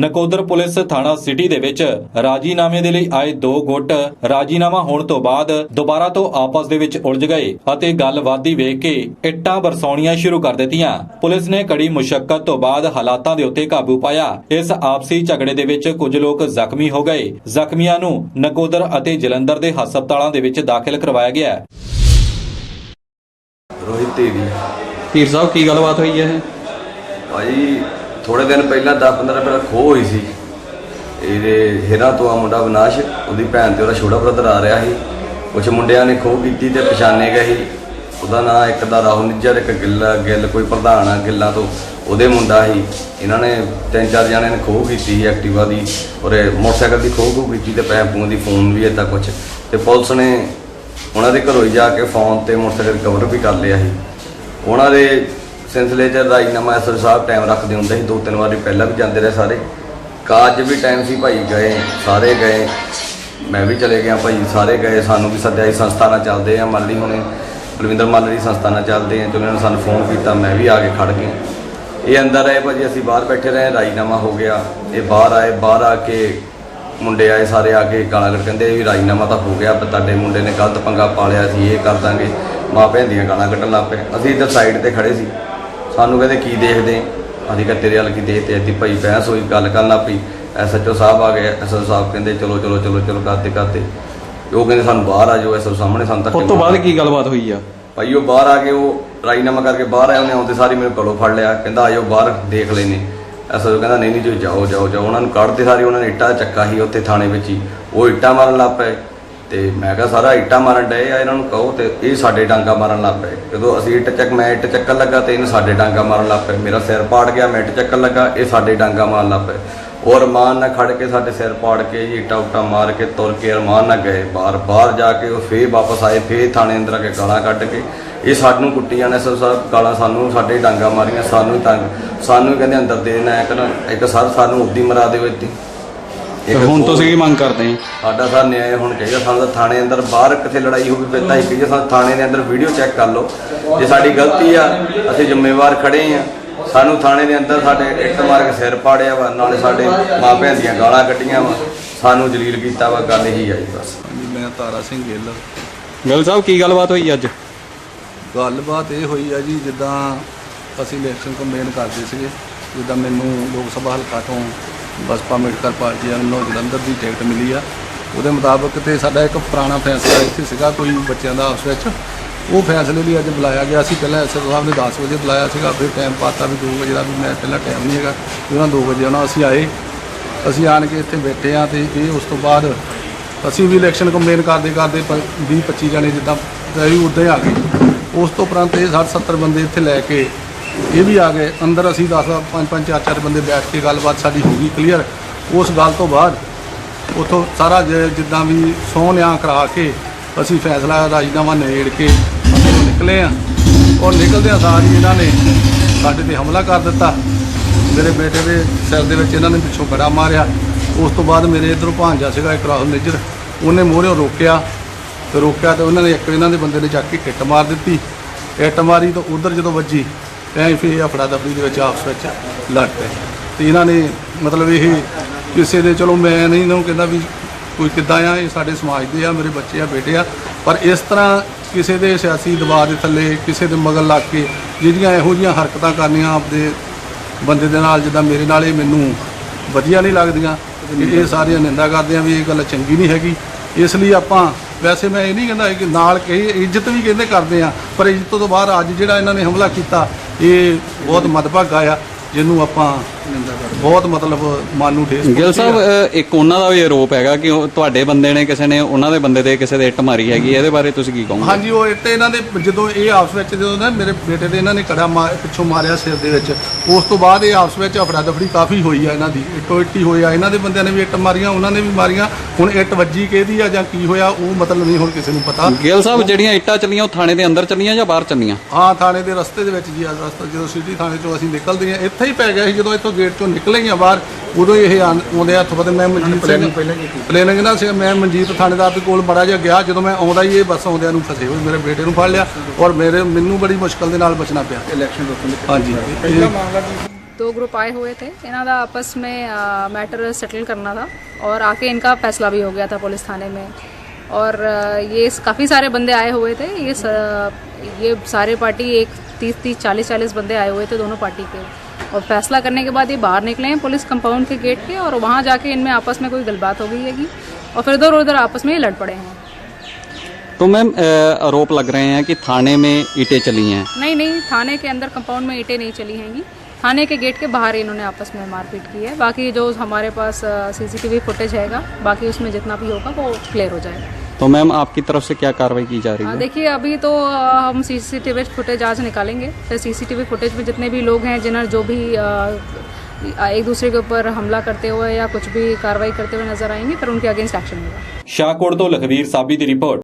Nakodar police ਥਾਣਾ city ਦੇ ਵਿੱਚ ਰਾਜੀਨਾਮੇ ਦੇ ਲਈ ਆਏ ਦੋ ਗੁੱਟ ਰਾਜੀਨਾਮਾ ਹੋਣ ਤੋਂ ਬਾਅਦ ਦੁਬਾਰਾ ਤੋਂ ਆਪਸ ਦੇ ਵਿੱਚ ਉਲਝ ਗਏ ਅਤੇ ਗੱਲ ਵਧਦੀ ਵੇਖ ਕੇ ਇੱਟਾਂ ਬਰਸਾਉਣੀਆਂ ਸ਼ੁਰੂ ਕਰ ਦਿੱਤੀਆਂ। ਪੁਲਿਸ ਨੇ ਕੜੀ ਮੁਸ਼ਕਲ ਤੋਂ ਬਾਅਦ ਹਾਲਾਤਾਂ ਦੇ ਉੱਤੇ ਕਾਬੂ ਪਾਇਆ। ਇਸ ਆਪਸੀ ਝਗੜੇ ਦੇ ਵਿੱਚ ਕੁਝ ਲੋਕ ਜ਼ਖਮੀ ਹੋ ਗਏ। ਜ਼ਖਮੀਆਂ ਨੂੰ ਨਕੋਦਰ ਅਤੇ ਜਲੰਧਰ ਦੇ ਹਸਪਤਾਲਾਂ ਦੇ ਵਿੱਚ ਦਾਖਲ ਕਰਵਾਇਆ ਗਿਆ। ਰੋਹਿਤ ਦੇਵੀ। ਧੀਰ ਸਾਹਿਬ ਕੀ ਗੱਲਬਾਤ ਹੋਈ ਹੈ? ਇਹ ਭਾਈ ਥੋੜੇ ਦਿਨ ਪਹਿਲਾਂ 10-15 ਪਹਿਲਾਂ ਖੋਹ ਹੋਈ ਸੀ। ਇਹਦੇ ਹੇਰਾ ਤੋਂ ਆ ਮੁੰਡਾ ਵਿਨਾਸ਼, ਉਹਦੀ ਭੈਣ ਤੇ ਉਹਦਾ ਛੋਟਾ ਬ੍ਰਦਰ ਆ ਰਿਹਾ ਸੀ। ਕੁਝ ਮੁੰਡਿਆਂ ਨੇ ਖੋਹ ਕੀਤੀ ਤੇ ਪਛਾਣੇ ਗਏ ਸੀ। ਉਹਦਾ ਨਾਂ ਇੱਕ ਦਾ ਰਾਹੁਲ ਨਿੱਜਰ, ਇੱਕ ਗਿੱਲਾ, ਗਿੱਲ ਕੋਈ ਪ੍ਰਧਾਨ ਆ ਗਿੱਲਾਂ ਤੋਂ, ਉਹਦੇ ਮੁੰਡਾ ਸੀ। ਇਹਨਾਂ ਨੇ ਤਿੰਨ ਚਾਰ ਜਣਿਆਂ ਨੇ ਖੋਹ ਕੀਤੀ ਸੀ ਐਕਟਿਵਾ ਦੀ, ਔਰ ਮੋਟਰਸਾਈਕਲ ਦੀ ਖੋਹ ਖੋਹ ਕੀਤੀ ਤੇ ਪੈਪ ਪੂੰ ਦੀ ਫੋਨ ਵੀ ਏਦਾਂ ਕੁਝ ਤੇ ਪੁਲਿਸ ਨੇ ਉਹਨਾਂ ਦੇ ਘਰੋਂ ਹੀ ਜਾ ਕੇ ਫੋਨ ਤੇ ਮੋਟਰਸਾਈਕਲ ਕਵਰ ਵੀ ਕਰ ਲਿਆ ਸੀ। ਉਹਨਾਂ ਦੇ ਸਿਲਸਿਲੇ 'ਚ ਰਾਜਨਾਮਾ ਐਸਰ ਸਾਹਿਬ ਟਾਈਮ ਰੱਖਦੇ ਹੁੰਦੇ ਸੀ, ਦੋ ਤਿੰਨ ਵਾਰੀ ਪਹਿਲਾਂ ਵੀ ਜਾਂਦੇ ਰਹੇ ਸਾਰੇ। ਕਾਜ ਵੀ ਟਾਈਮ ਸੀ ਭਾਈ, ਗਏ, ਸਾਰੇ ਗਏ। ਮੈਂ ਵੀ ਚਲੇ ਗਿਆ ਭਾਈ, ਸਾਰੇ ਗਏ। ਸਾਨੂੰ ਵੀ ਸੱਦਿਆ ਸੀ, ਸੰਸਥਾ ਨਾਲ ਚੱਲਦੇ ਆ ਮੰਨ ਲਈ ਹੁਣੇ ਬਲਵਿੰਦਰ ਮੱਲ ਦੀ ਸੰਸਥਾ ਨਾਲ ਚੱਲਦੇ ਆ ਤੇ ਉਹਨਾਂ ਨੇ ਸਾਨੂੰ ਫੋਨ ਕੀਤਾ, ਮੈਂ ਵੀ ਆ ਕੇ ਖੜ ਗਿਆ। ਇਹ ਅੰਦਰ ਆਏ ਭਾਜੀ, ਅਸੀਂ ਬਾਹਰ ਬੈਠੇ ਰਹੇ, ਰਾਜਨਾਮਾ ਹੋ ਗਿਆ। ਇਹ ਬਾਹਰ ਆਏ, ਬਾਹਰ ਆ ਕੇ ਮੁੰਡੇ ਆਏ ਸਾਰੇ ਆ ਕੇ, ਗਾਲਾਂ ਕੱਢ ਕਹਿੰਦੇ ਵੀ ਰਾਜਨਾਮਾ ਤਾਂ ਹੋ ਗਿਆ, ਪਰ ਤੁਹਾਡੇ ਮੁੰਡੇ ਨੇ ਗਲਤ ਪੰਗਾ ਪਾ ਲਿਆ ਸੀ ਇਹ ਕਰ ਦਾਂਗੇ। ਮਾਂ ਭੈਣ ਦੀਆਂ ਗਾਲਾਂ ਕੱਢਣ ਲੱਗ ਪਏ। ਅਸੀਂ ਇੱਧਰ ਸਾਈਡ ਤੇ ਖੜੇ ਸੀ। ਸਾਨੂੰ ਕਹਿੰਦੇ ਕੀ ਦੇਖਦੇ? ਅਸੀਂ ਕਿਹਾ ਤੇਰੇ ਵੱਲ ਕੀ ਦੇਖਦੇ? ਅੱਧੀ ਭਾਈ ਬਹਿਸ ਹੋਈ ਗੱਲ ਕਰਨ ਲੱਗ ਪਈ। ਐਸਐਚਓ ਸਾਹਿਬ ਆ ਗਏ ਐਸਐਚਓ ਸਾਹਿਬ ਕਹਿੰਦੇ ਚਲੋ ਚਲੋ ਚਲੋ ਚਲੋ ਕਰਦੇ ਕਰਦੇ। ਉਹ ਕਹਿੰਦੇ ਸਾਨੂੰ ਬਾਹਰ ਆ ਜਾਓ ਐਸਐਚਓ ਸਾਹਮਣੇ ਸਾਨੂੰ ਧੱਕੇ ਉਸ ਤੋਂ ਬਾਅਦ। ਕੀ ਗੱਲਬਾਤ ਹੋਈ ਆ? ਭਾਈ ਉਹ ਬਾਹਰ ਆ ਕੇ ਉਹ ਰਾਜੀਨਾਮਾ ਕਰਕੇ ਬਾਹਰ ਆਇਆ ਉਹਨੇ ਆਉਂਦੇ ਸਾਰੀ ਮੈਨੂੰ ਗਲੋਂ ਫੜ ਲਿਆ। ਕਹਿੰਦਾ ਆਇਓ ਬਾਹਰ ਦੇਖ ਲੈਨੇ ਐਸਾ ਕਹਿੰਦਾ ਨਹੀਂ ਨਹੀਂ ਜੀ ਜਾਓ ਜਾਓ ਜਾਓ। ਉਹਨਾਂ ਨੂੰ ਕੱਢਦੇ ਸਾਰੀ ਉਹਨਾਂ ਨੇ ਇੱਟਾਂ ਚੱਕਾ ਸੀ ਉੱਥੇ ਥਾਣੇ ਵਿੱਚ ਹੀ। ਉਹ ਇੱਟਾਂ ਮਾਰਨ ਲੱਗ ਪਏ। ਤੇ ਮੈਂ ਕਿਹਾ ਸਾਰਾ ਇੱਟਾਂ ਮਾਰਨ ਡਏ ਆ, ਇਹਨਾਂ ਨੂੰ ਕਹੋ ਤੇ ਇਹ ਸਾਡੇ ਡਾਂਗਾ ਮਾਰਨ ਲੱਗ ਪਏ। ਜਦੋਂ ਅਸੀਂ ਇੱਟ ਚੱਕ, ਮੈਂ ਇੱਟ ਚੱਕਣ ਲੱਗਾ ਤੇ ਇਹਨੇ ਸਾਡੇ ਡਾਂਗਾ ਮਾਰਨ ਲੱਗ ਪਏ। ਮੇਰਾ ਸਿਰ ਪਾੜ ਗਿਆ, ਮੈਂ ਇੱਟ ਚੱਕਣ ਲੱਗਾ, ਇਹ ਸਾਡੇ ਡਾਂਗਾ ਮਾਰਨ ਲੱਗ ਪਏ। ਔਰ ਅਰਮਾਨ ਨਾਲ ਖੜ ਕੇ ਸਾਡੇ ਸਿਰ ਪਾੜ ਕੇ ਜੀ ਇੱਟਾਂ ਉੱਟਾਂ ਮਾਰ ਕੇ ਤੁਰ ਕੇ ਅਰਮਾਨ ਨਾਲ ਗਏ। ਬਾਹਰ ਬਾਹਰ ਜਾ ਕੇ ਉਹ ਫੇਰ ਵਾਪਸ ਆਏ, ਫੇਰ ਥਾਣੇ ਅੰਦਰ ਆ ਕੇ ਗਾਲਾਂ ਕੱਢ ਕੇ। ਇਹ ਸਾਨੂੰ ਕੁੱਟੀਆਂ ਨੇ ਸਰ ਸਾਹਿਬ ਗਾਲਾਂ ਸਾਨੂੰ, ਸਾਡੇ ਡਾਂਗਾ ਮਾਰੀਆਂ, ਸਾਨੂੰ ਹੀ ਤੰਗ, ਸਾਨੂੰ ਹੀ ਕਹਿੰਦੇ ਅੰਦਰ ਦੇ ਦੇਣਾ ਇੱਕ ਸਰ ਸਾਨੂੰ ਉੱਦੀ ਮਰਾ ਦਿਓ ਇੱਥੇ। ਤੇ ਇੱਕ ਹੁਣ ਤੁਸੀਂ ਕੀ ਮੰਗ ਕਰਦੇ ਆ ਸਾਡਾ ਸਰ ਨਿਆਂ ਹੁਣ ਚਾਹੀਦਾ ਸਾਨੂੰ ਤਾਂ ਥਾਣੇ ਅੰਦਰ ਬਾਹਰ ਕਿਤੇ ਲੜਾਈ ਹੋਵੇ ਫਿਰ ਤਾਂ ਇੱਕ ਜੇ ਸਾਨੂੰ ਥਾਣੇ ਦੇ ਅੰਦਰ ਵੀਡੀਓ ਚੈੱਕ ਕਰ ਲਓ। ਜੇ ਸਾਡੀ ਗਲਤੀ ਆ ਅਸੀਂ ਜ਼ਿੰਮੇਵਾਰ ਖੜੇ ਆ। ਸਾਨੂੰ ਥਾਣੇ ਦੇ ਅੰਦਰ ਸਾਡੇ ਇੱਟ ਮਾਰ ਕੇ ਸਿਰ ਪਾੜਿਆ ਵਾ ਨਾਲੇ ਸਾਡੇ ਮਾਂ ਭੈਣ ਦੀਆਂ ਗਾਲਾਂ ਕੱਢੀਆਂ ਵਾ। ਸਾਨੂੰ ਜਲੀਲ ਕੀਤਾ ਵਾ ਗੱਲ ਇਹੀ ਆਈ ਬਸ। ਹਾਂਜੀ ਮੈਂ ਤਾਰਾ ਸਿੰਘ ਗਿੱਲ। ਗਿੱਲ ਸਾਹਿਬ ਕੀ ਗੱਲਬਾਤ ਹੋਈ ਅੱਜ? ਗੱਲਬਾਤ ਇਹ ਹੋਈ ਆ ਜੀ ਜਿੱਦਾਂ ਅਸੀਂ ਇਲੈਕਸ਼ਨ ਕੰਪੇਨ ਕਰਦੇ ਸੀਗੇ ਜਿੱਦਾਂ ਮੈਨੂੰ ਲੋਕ ਸਭਾ ਹਲਕਾ ਤੋਂ ਬਸਪਾ ਅੰਬੇਡਕਰ ਪਾਰਟੀ ਵੱਲੋਂ ਜਲੰਧਰ ਦੀ ਟਿਕਟ ਮਿਲੀ ਆ। ਉਹਦੇ ਮੁਤਾਬਕ ਤੇ ਸਾਡਾ ਇੱਕ ਪੁਰਾਣਾ ਫੈਸਲਾ ਇੱਥੇ ਸੀਗਾ, ਕੋਈ ਬੱਚਿਆਂ ਦਾ ਆਪਸ ਵਿੱਚ। ਉਹ ਫੈਸਲੇ ਲਈ ਅੱਜ ਬੁਲਾਇਆ ਗਿਆ। ਸੀ ਪਹਿਲਾਂ ਐਸਐਸ ਸਾਹਿਬ ਨੇ 10 ਵਜੇ ਬੁਲਾਇਆ ਸੀਗਾ। ਫਿਰ ਟਾਈਮ ਪਾਤਾ ਵੀ 2 ਵਜੇ ਦਾ ਵੀ ਮੈਂ ਪਹਿਲਾਂ ਟਾਈਮ ਨਹੀਂ ਹੈਗਾ। ਵੀ ਉਹਨਾਂ 2 ਵਜੇ ਆਉਣਾ ਅਸੀਂ ਆਏ। ਅਸੀਂ ਆਣ ਕੇ ਇੱਥੇ ਬੈਠੇ ਆ ਤੇ ਇਹ ਉਸ ਤੋਂ ਬਾਅਦ ਅਸੀਂ ਵੀ ਇਲੈਕਸ਼ਨ ਕੰਪੇਨ ਕਰਦੇ ਕਰਦੇ 20 25 ਜਣੇ ਜਿੱਦਾਂ ਅਸੀਂ ਉੱਦਾਂ ਹੀ ਆ ਗਏ। ਉਸ ਤੋਂ ਉਪਰੰਤ ਇਹ 60 70 ਬੰਦੇ ਇੱਥੇ ਲੈ ਕੇ ਇਹ ਵੀ ਆ ਗਏ। ਅੰਦਰ ਅਸੀਂ 10 ਪੰਜ ਪੰਜ, ਚਾਰ ਚਾਰ ਬੰਦੇ ਬੈਠ ਕੇ ਗੱਲਬਾਤ ਸਾਡੀ ਹੋ ਗਈ ਕਲੀਅਰ ਉਸ ਗੱਲ ਤੋਂ ਬਾਅਦ ਉਥੋਂ ਸਾਰਾ ਜ- ਜਿੱਦਾਂ ਵੀ ਸਹੁੰ ਨਿਆਂ ਕਰਾ ਕੇ ਅਸੀਂ ਫੈਸਲਾ ਰਾਜਨਾਮਾ ਨੇੜ ਕੇ ਨਿਕਲੇ ਆ। ਔਰ ਨਿਕਲਦਿਆਂ ਸਾਰ ਹੀ ਇਹਨਾਂ ਨੇ ਸਾਡੇ ਤੇ ਹਮਲਾ ਕਰ ਦਿੱਤਾ। ਮੇਰੇ ਬੇਟੇ ਦੇ ਸਿਰ ਦੇ ਵਿੱਚ ਇਹਨਾਂ ਨੇ ਪਿੱਛੋਂ ਗੜਾ ਮਾਰਿਆ। ਉਸ ਤੋਂ ਬਾਅਦ ਮੇਰੇ ਇਧਰੋਂ ਭਾਂਜਾ ਸੀਗਾ, ਇੱਕ ਰਾਹੁਲ ਨਿੱਜਰ। ਉਹਨੇ ਮੋਹਰੇ ਰੋਕਿਆ। ਤੇ ਰੋਕਿਆ ਤੇ ਉਹਨਾਂ ਨੇ ਇੱਕ ਇਹਨਾਂ ਦੇ ਬੰਦੇ ਨੇ ਚੱਕ ਕੇ ਇੱਟ ਮਾਰ ਦਿੱਤੀ। ਇੱਟ ਮਾਰੀ ਤਾਂ ਉਧਰ ਜਦੋਂ ਵੱਜੀ ਐਂ ਫਿਰ ਅਫੜਾ ਦਫੜੀ ਦੇ ਵਿੱਚ ਆਪਸ ਵਿੱਚ ਲੜ ਪਏ। ਤੇ ਇਹਨਾਂ ਨੇ ਮਤਲਬ ਇਹ ਕਿਸੇ ਦੇ ਚਲੋ ਮੈਂ ਨਹੀਂ ਇਹਨਾਂ ਨੂੰ ਕਹਿੰਦਾ ਵੀ ਕੋਈ ਕਿੱਦਾਂ ਆ, ਇਹ ਸਾਡੇ ਸਮਾਜ ਦੇ ਆ, ਮੇਰੇ ਬੱਚੇ ਆ, ਬੇਟੇ ਆ, ਪਰ ਇਸ ਤਰ੍ਹਾਂ ਕਿਸੇ ਦੇ ਸਿਆਸੀ ਦਬਾਅ ਦੇ ਥੱਲੇ, ਕਿਸੇ ਦੇ ਮਗਰ ਲੱਗ ਕੇ ਜਿਹੜੀਆਂ ਇਹੋ ਜਿਹੀਆਂ ਹਰਕਤਾਂ ਕਰਨੀਆਂ ਆਪਦੇ ਬੰਦੇ ਦੇ ਨਾਲ, ਜਿੱਦਾਂ ਮੇਰੇ ਨਾਲ ਇਹ ਮੈਨੂੰ ਵਧੀਆ ਨਹੀਂ ਲੱਗਦੀਆਂ ਇਹ ਇਹ ਸਾਰੀਆਂ ਨਿੰਦਾ ਕਰਦੇ ਆ ਵੀ ਇਹ ਗੱਲ ਚੰਗੀ ਨਹੀਂ ਹੈਗੀ। ਇਸ ਲਈ ਆਪਾਂ, ਵੈਸੇ ਮੈਂ ਇਹ ਨਹੀਂ ਕਹਿੰਦਾ ਕਿ ਨਾਲ ਕਹੀ ਇੱਜ਼ਤ ਵੀ ਕਹਿੰਦੇ ਕਰਦੇ ਆ, ਪਰ ਇੱਜ਼ਤ ਤੋਂ ਬਾਹਰ ਅੱਜ ਜਿਹੜਾ ਇਹਨਾਂ ਨੇ ਹਮਲਾ ਕੀਤਾ ਇਹ ਬਹੁਤ ਮਦਭਾਗਾ ਆ ਜਿਹਨੂੰ ਆਪਾਂ ਬਹੁਤ ਮਤਲਬ ਮਨ ਨੂੰ ਠੇਸ ਗਿੱਲ ਸਾਹਿਬ। ਅ, ਇੱਕ ਉਹਨਾਂ ਦਾ ਵੀ ਆਰੋਪ ਹੈਗਾ ਕਿ ਉਹ ਤੁਹਾਡੇ ਬੰਦੇ ਨੇ ਕਿਸੇ ਨੇ ਉਹਨਾਂ ਦੇ ਬੰਦੇ ਦੇ ਕਿਸੇ ਦੇ ਇੱਟ ਮਾਰੀ ਹੈਗੀ ਇਹਦੇ ਬਾਰੇ ਤੁਸੀਂ ਕੀ ਕਹੋਗੇ? ਹਾਂਜੀ ਉਹ ਇੱਟ ਇਹਨਾਂ ਦੇ ਜਦੋਂ ਇਹ ਆਪਸ ਵਿੱਚ ਜਦੋਂ ਨਾ ਮੇਰੇ ਬੇਟੇ ਦੇ ਇਹਨਾਂ ਨੇ ਕੜਾ ਮਾਰ ਪਿੱਛੋਂ ਮਾਰਿਆ ਸਿਰ ਦੇ ਵਿੱਚ ਉਸ ਤੋਂ ਬਾਅਦ ਇਹ ਆਪਸ ਵਿੱਚ ਅਫੜਾ ਦਫੜੀ ਕਾਫੀ ਹੋਈ ਆ ਇਹਨਾਂ ਦੀ। ਇੱਟੋ ਇੱਟੀ ਹੋਈ ਆ ਇਹਨਾਂ ਦੇ ਬੰਦਿਆਂ ਨੇ ਵੀ ਇੱਟ ਮਾਰੀਆਂ ਉਹਨਾਂ ਨੇ ਵੀ ਮਾਰੀਆਂ। ਹੁਣ ਇੱਟ ਵੱਜੀ ਕਿਹਦੀ ਆ ਜਾਂ ਕੀ ਹੋਇਆ ਉਹ ਮਤਲਬ ਨਹੀਂ ਹੁਣ ਕਿਸੇ ਨੂੰ ਪਤਾ। ਗਿੱਲ ਸਾਹਿਬ ਜਿਹੜੀਆਂ ਇੱਟਾਂ ਚੱਲੀਆਂ ਉਹ ਥਾਣੇ ਦੇ ਅੰਦਰ ਚੱਲੀਆਂ ਜਾਂ ਬਾਹਰ ਚੱਲੀਆਂ? ਹਾਂ ਥਾਣੇ ਦੇ ਰਸਤੇ ਦੇ ਵਿੱਚ ਜੀ ਆ ਰਸਤਾ ਜਦੋਂ ਸਿਟੀ ਥਾਣੇ ਚੋਂ ਅਸੀਂ ਨਿਕਲਦੇ ਆ ਇੱਥੇ ਹੀ ਪੈ ਗਿਆ ਸੀ ਜਦੋਂ ਇੱਥੋਂ ਗੇਟ ਚੋਂ ਨਿਕਲੇ ਹੀ ਆ ਬਾਹਰ ਉਦੋਂ ਹੀ ਇਹ ਆਂ- ਆਉਂਦੇ ਹੱਥ ਪਤੇ ਮੈਂ ਮਨਜੀਤ ਸਿੰਘ ਪਲੈਨਿੰਗ ਨਾਲ ਸੀ ਮੈਂ ਮਨਜੀਤ ਥਾਣੇਦਾਰ ਦੇ ਕੋਲ ਬੜਾ ਜਿਹਾ ਗਿਆ ਜਦੋਂ ਮੈਂ ਆਉਂਦਾ ਹੀ ਇਹ ਬੱਸ ਆਉਂਦਿਆਂ ਨੂੰ ਫਸੇ ਹੋਏ ਮੇਰੇ ਬੇਟੇ ਨੂੰ ਫੜ ਲਿਆ ਔਰ ਮੇਰੇ ਮੈਨੂੰ ਬੜੀ ਮੁਸ਼ਕਲ ਦੇ ਨਾਲ ਬਚਣਾ ਪਿਆ ਇਲੈਕਸ਼ਨ ਰੋਕਣ ਹਾਂਜੀ ਇਹ दो ग्रुप आए हुए थे इन्हों का आपस में मैटर सेटल करना था और आके इनका फैसला भी हो गया था पुलिस थाने में और अ, ये काफ़ी सारे बंदे आए हुए थे ये स, ये सारे पार्टी एक तीस तीस चालीस चालीस बंदे आए हुए थे दोनों पार्टी के और फैसला करने के बाद ये बाहर निकले हैं पुलिस कंपाउंड के गेट के और वहाँ जाके इनमें आपस में कोई गलबात हो गई हैगी और फिर इधर उधर आपस में ये लड़ पड़े हैं। तो मैम आरोप लग रहे हैं कि थाने में ईंटें चली हैं। नहीं नहीं थाने के अंदर कंपाउंड में ईंटें नहीं चली हैंगी। थाने के गेट के बाहर इन्होंने आपस में मारपीट की है। बाकी जो हमारे पास सीसीटीवी फुटेज हैगा बाकी उसमें जितना भी होगा वो क्लियर हो जाएगा। तो मैम आपकी तरफ़ से क्या कार्रवाई की जा रही हाँ, है देखिए अभी तो हम सीसीटीवी फुटेज आज निकालेंगे। तो सीसीटीवी फुटेज में जितने भी लोग हैं जिन्हें जो भी एक दूसरे के ऊपर हमला करते हुए या कुछ भी कार्रवाई करते हुए नज़र आएँगे फिर उनके अगेंस्ट एक्शन होगा। शाहकोड़ तो लखबीर साबित रिपोर्ट।